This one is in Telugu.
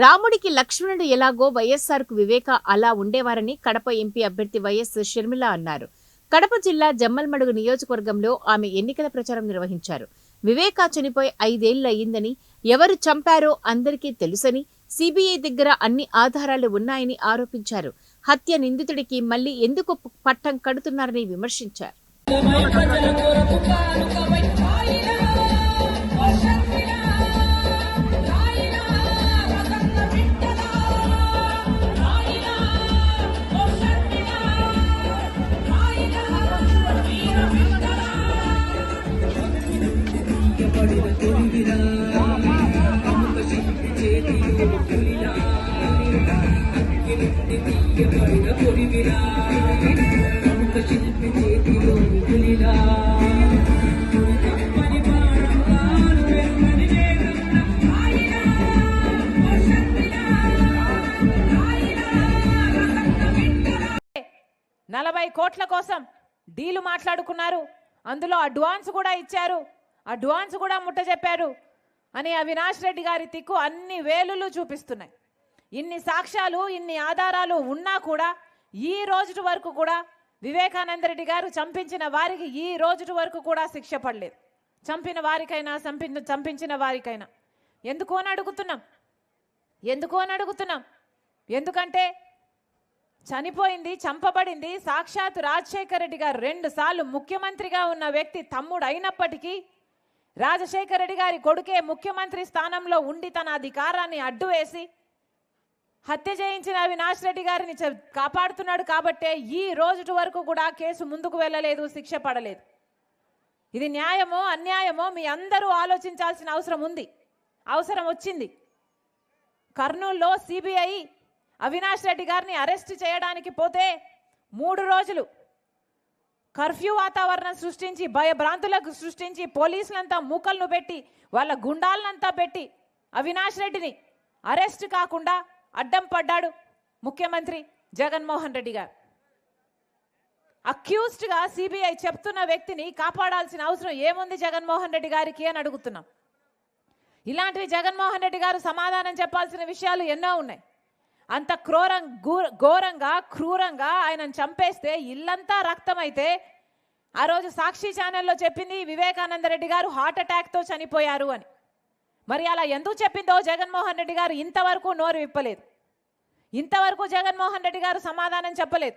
రాముడికి లక్ష్మణుడు ఎలాగో వైఎస్ఆర్కు వివేక అలా ఉండేవారని కడప ఎంపీ అభ్యర్థి వైఎస్ షర్మిల అన్నారు. కడప జిల్లా జమ్మల్మడుగు నియోజకవర్గంలో ఆమె ఎన్నికల ప్రచారం నిర్వహించారు. వివేక చనిపోయి ఐదేళ్ళు అయ్యిందని ఎవరు చంపారో అందరికీ తెలుసని సిబిఐ దగ్గర అన్ని ఆధారాలు ఉన్నాయని ఆరోపించారు. హత్య నిందితుడికి మళ్ళీ ఎందుకు పట్టం కడుతున్నారని విమర్శించారు. నలభై కోట్ల కోసం డీలు మాట్లాడుకున్నారు. అందులో అడ్వాన్స్ కూడా ఇచ్చారు. అడ్వాన్స్ కూడా ముట్ట చెప్పారు. అని అవినాష్ రెడ్డి గారి తిక్కు అన్ని వేలులు చూపిస్తున్నాయి. ఇన్ని సాక్ష్యాలు ఇన్ని ఆధారాలు ఉన్నా కూడా ఈ రోజుటి వరకు కూడా వివేకానంద రెడ్డి గారు చంపించిన వారికి ఈ రోజుటి వరకు కూడా శిక్ష పడలేదు. చంపిన వారికైనా చంపి చంపించిన వారికైనా. ఎందుకు అని అడుగుతున్నాం? ఎందుకు అని అడుగుతున్నాం? ఎందుకంటే చనిపోయింది చంపబడింది సాక్షాత్ రాజశేఖర రెడ్డి గారు. రెండు సార్లు ముఖ్యమంత్రిగా ఉన్న వ్యక్తి తమ్ముడు అయినప్పటికీ రాజశేఖర రెడ్డి గారి కొడుకే ముఖ్యమంత్రి స్థానంలో ఉండి తన అధికారాన్ని అడ్డు వేసి హత్య చేయించిన అవినాష్ రెడ్డి గారిని కాపాడుతున్నాడు కాబట్టే ఈ రోజు వరకు కూడా కేసు ముందుకు వెళ్ళలేదు శిక్ష పడలేదు. ఇది న్యాయమో అన్యాయమో మీ అందరూ ఆలోచించాల్సిన అవసరం ఉంది. అవసరం వచ్చింది. కర్నూల్లో సిబిఐ అవినాష్ రెడ్డి గారిని అరెస్ట్ చేయడానికి పోతే మూడు రోజులు కర్ఫ్యూ వాతావరణం సృష్టించి భయభ్రాంతులకు సృష్టించి పోలీసులంతా మూకలను పెట్టి వాళ్ళ గుండాలనంతా పెట్టి అవినాష్ రెడ్డిని అరెస్ట్ కాకుండా అడ్డం పడ్డాడు ముఖ్యమంత్రి జగన్మోహన్ రెడ్డి గారు. అక్యూస్డ్గా సిబిఐ చెప్తున్న వ్యక్తిని కాపాడాల్సిన అవసరం ఏముంది జగన్మోహన్ రెడ్డి గారికి అని అడుగుతున్నాం. ఇలాంటివి జగన్మోహన్ రెడ్డి గారు సమాధానం చెప్పాల్సిన విషయాలు ఎన్నో ఉన్నాయి. అంత క్రూరం ఘోరంగా క్రూరంగా ఆయనను చంపేస్తే ఇల్లంతా రక్తమైతే ఆ రోజు సాక్షి ఛానల్లో చెప్పింది వివేకానంద రెడ్డి గారు హార్ట్ అటాక్తో చనిపోయారు అని. మరి అలా ఎందుకు చెప్పిందో జగన్మోహన్ రెడ్డి గారు ఇంతవరకు నోరు విప్పలేదు. ఇంతవరకు జగన్మోహన్ రెడ్డి గారు సమాధానం చెప్పలేదు.